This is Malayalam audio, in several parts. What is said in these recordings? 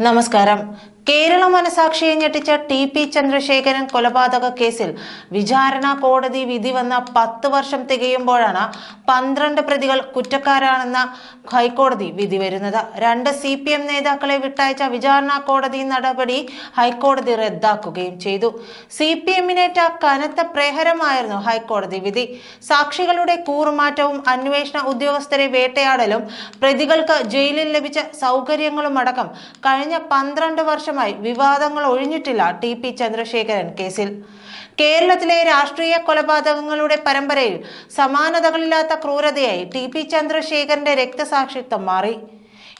നമസ്കാരം. കേരള മനസാക്ഷിയെ ഞെട്ടിച്ച ടി പി ചന്ദ്രശേഖരൻ കൊലപാതക കേസിൽ വിചാരണ കോടതി വിധി വന്ന പത്ത് വർഷം തികയുമ്പോഴാണ് പന്ത്രണ്ട് പ്രതികൾ കുറ്റക്കാരാണെന്ന ഹൈക്കോടതി വിധി വരുന്നത്. രണ്ട് സി പി എം നേതാക്കളെ വിട്ടയച്ച വിചാരണ കോടതി നടപടി ഹൈക്കോടതി റദ്ദാക്കുകയും ചെയ്തു. സി പി എമ്മിനേറ്റ കനത്ത പ്രഹരമായിരുന്നു ഹൈക്കോടതി വിധി. സാക്ഷികളുടെ കൂറുമാറ്റവും അന്വേഷണ ഉദ്യോഗസ്ഥരെ വേട്ടയാടലും പ്രതികൾക്ക് ജയിലിൽ ലഭിച്ച സൗകര്യങ്ങളും അടക്കം കഴിഞ്ഞ പന്ത്രണ്ട് വർഷമായി വിവാദങ്ങൾ ഒഴിഞ്ഞിട്ടില്ല ടി പി ചന്ദ്രശേഖരൻ കേസിൽ. കേരളത്തിലെ രാഷ്ട്രീയ കൊലപാതകങ്ങളുടെ പരമ്പരയിൽ സമാനതകളില്ലാത്ത ക്രൂരതയായി ടി പി ചന്ദ്രശേഖരന്റെ രക്തസാക്ഷിത്വം മാറി.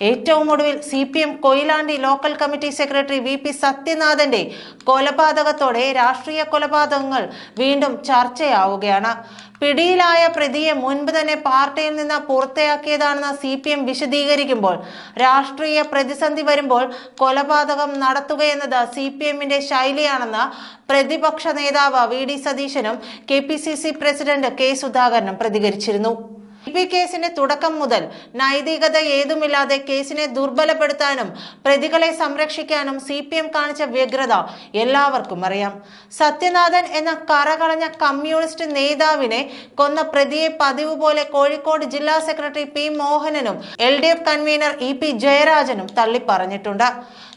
ഏറ്റവും ഒടുവിൽ C P M Koyilandy local committee secretary V P സത്യനാഥന്റെ കൊലപാതകത്തോടെ രാഷ്ട്രീയ കൊലപാതകങ്ങൾ വീണ്ടും ചർച്ചയാവുകയാണ്. പിടിയിലായ പ്രതിയെ മുൻപ് തന്നെ പാർട്ടിയിൽ നിന്ന് പൂർത്തിയാക്കിയതാണെന്ന് സി പി എം വിശദീകരിക്കുമ്പോൾ രാഷ്ട്രീയ പ്രതിസന്ധി വരുമ്പോൾ കൊലപാതകം നടത്തുകയെന്നത് സി പി എമ്മിന്റെ ശൈലിയാണെന്ന് പ്രതിപക്ഷ നേതാവ് വി ഡി സതീശനും K P C C president K സുധാകരനും പ്രതികരിച്ചിരുന്നു. പി കേസിന്റെ തുടക്കം മുതൽ നൈതികത ഏതുമില്ലാതെ കേസിനെ ദുർബലപ്പെടുത്താനും പ്രതികളെ സംരക്ഷിക്കാനും സി പി എം കാണിച്ച വ്യഗ്രത എല്ലാവർക്കും അറിയാം. സത്യനാഥൻ എന്ന കറകളഞ്ഞ കമ്മ്യൂണിസ്റ്റ് നേതാവിനെ കൊന്ന പ്രതിയെ പതിവ് പോലെ കോഴിക്കോട് ജില്ലാ secretary P മോഹനനും L D F convener E P ജയരാജനും തള്ളിപ്പറഞ്ഞിട്ടുണ്ട്.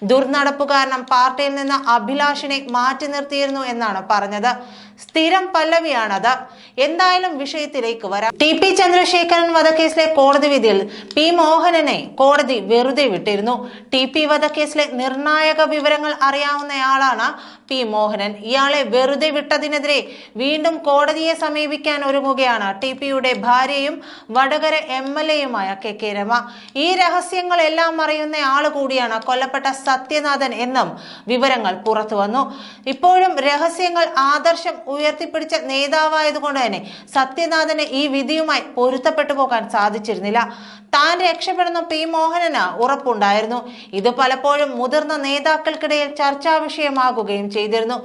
ദുർനടപ്പ് കാരണം പാർട്ടിയിൽ നിന്ന് അഭിലാഷിനെ മാറ്റി നിർത്തിയിരുന്നു എന്നാണ് പറഞ്ഞത്. സ്ഥിരം പല്ലവിയാണത്. എന്തായാലും വിഷയത്തിലേക്ക് വരാം. ടി പി ചന്ദ്രശേഖരൻ വധക്കേസിലെ കോടതി വിധിയിൽ പി മോഹനനെ കോടതി വെറുതെ വിട്ടിരുന്നു. ടി പി വധക്കേസിലെ നിർണായക വിവരങ്ങൾ അറിയാവുന്നയാളാണ് പി മോഹനൻ ഇയാളെ വെറുതെ വിട്ടതിനെതിരെ വീണ്ടും കോടതിയെ സമീപിക്കാൻ ഒരുങ്ങുകയാണ് ടി പിയുടെ ഭാര്യയും വടകര എം എൽ എയുമായ കെ കെ രമ. ഈ രഹസ്യങ്ങളെല്ലാം അറിയുന്ന ആൾ കൂടിയാണ് കൊല്ലപ്പെട്ട സത്യനാഥൻ എന്നും വിവരങ്ങൾ പുറത്തു വന്നു. ഇപ്പോഴും രഹസ്യങ്ങൾ ആദർശം ഉയർത്തിപ്പിടിച്ച നേതാവായതുകൊണ്ട് തന്നെ സത്യനാഥന് ഈ വിധിയുമായി പൊരുത്തപ്പെട്ടു പോകാൻ സാധിച്ചിരുന്നില്ല. താൻ രക്ഷപ്പെടുന്ന പി മോഹനന് ഉറപ്പുണ്ടായിരുന്നു. ഇത് പലപ്പോഴും മുതിർന്ന നേതാക്കൾക്കിടയിൽ ചർച്ചാ വിഷയമാകുകയും ചെയ്തിരുന്നു.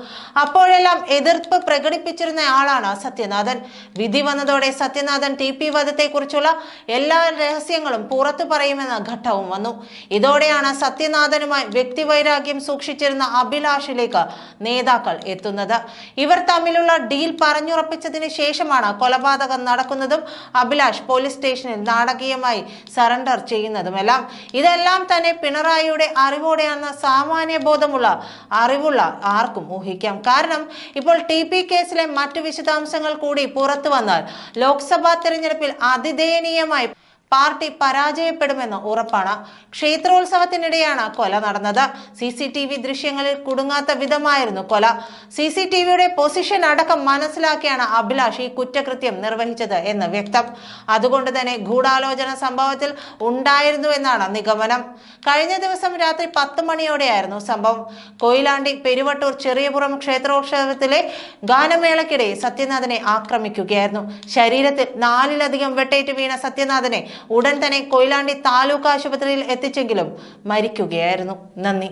അപ്പോഴെല്ലാം എതിർപ്പ് പ്രകടിപ്പിച്ചിരുന്ന ആളാണ് സത്യനാഥൻ. വിധി വന്നതോടെ സത്യനാഥൻ ടി പി വധത്തെക്കുറിച്ചുള്ള എല്ലാ രഹസ്യങ്ങളും പുറത്തു പറയുമെന്ന ഘട്ടവും വന്നു. ഇതോടെയാണ് സത്യനാഥനുമായി വ്യക്തിവൈരാഗ്യം സൂക്ഷിച്ചിരുന്ന അഭിലാഷിലേക്ക് നേതാക്കൾ എത്തുന്നത്. ഇവർ തമ്മിലുള്ള ഡീൽ പറഞ്ഞുറപ്പിച്ചതിന് ശേഷമാണ് കൊലപാതകം നടക്കുന്നതും അഭിലാഷ് പോലീസ് സ്റ്റേഷനിൽ നാടകീയമായി സറണ്ടർ ചെയ്യുന്നതുമെല്ലാം. ഇതെല്ലാം തന്നെ പിണറായിയുടെ അറിവോടെയാണ് സാമാന്യ ബോധമുള്ള അറിവുള്ള ആർക്കും ഊഹിക്കാം. കാരണം ഇപ്പോൾ ടി പി കേസിലെ മറ്റു വിശദാംശങ്ങൾ കൂടി പുറത്തു വന്നാൽ ലോക്സഭാ തെരഞ്ഞെടുപ്പിൽ അതിദയനീയമായി പാർട്ടി പരാജയപ്പെടുമെന്ന് ഉറപ്പാണ്. ക്ഷേത്രോത്സവത്തിനിടെയാണ് കൊല നടന്നത്. സി സി ടി വി ദൃശ്യങ്ങളിൽ കുടുങ്ങാത്ത വിധമായിരുന്നു കൊല. സി സി ടി വിയുടെ പൊസിഷൻ അടക്കം മനസ്സിലാക്കിയാണ് അഭിലാഷ് ഈ കുറ്റകൃത്യം നിർവഹിച്ചത് എന്ന് വ്യക്തം. അതുകൊണ്ട് തന്നെ ഗൂഢാലോചന സംഭവത്തിൽ ഉണ്ടായിരുന്നു എന്നാണ് നിഗമനം. കഴിഞ്ഞ ദിവസം രാത്രി പത്ത് മണിയോടെയായിരുന്നു സംഭവം. കൊയിലാണ്ടി പെരുവട്ടൂർ ചെറിയപുറം ക്ഷേത്രോത്സവത്തിലെ ഗാനമേളക്കിടെ സത്യനാഥനെ ആക്രമിക്കുകയായിരുന്നു. ശരീരത്തിൽ നാലിലധികം വെട്ടേറ്റ് വീണ സത്യനാഥനെ ഉടൻ തന്നെ കൊയിലാണ്ടി താലൂക്ക് ആശുപത്രിയിൽ എത്തിച്ചെങ്കിലും മരിക്കുകയായിരുന്നു. നന്ദി.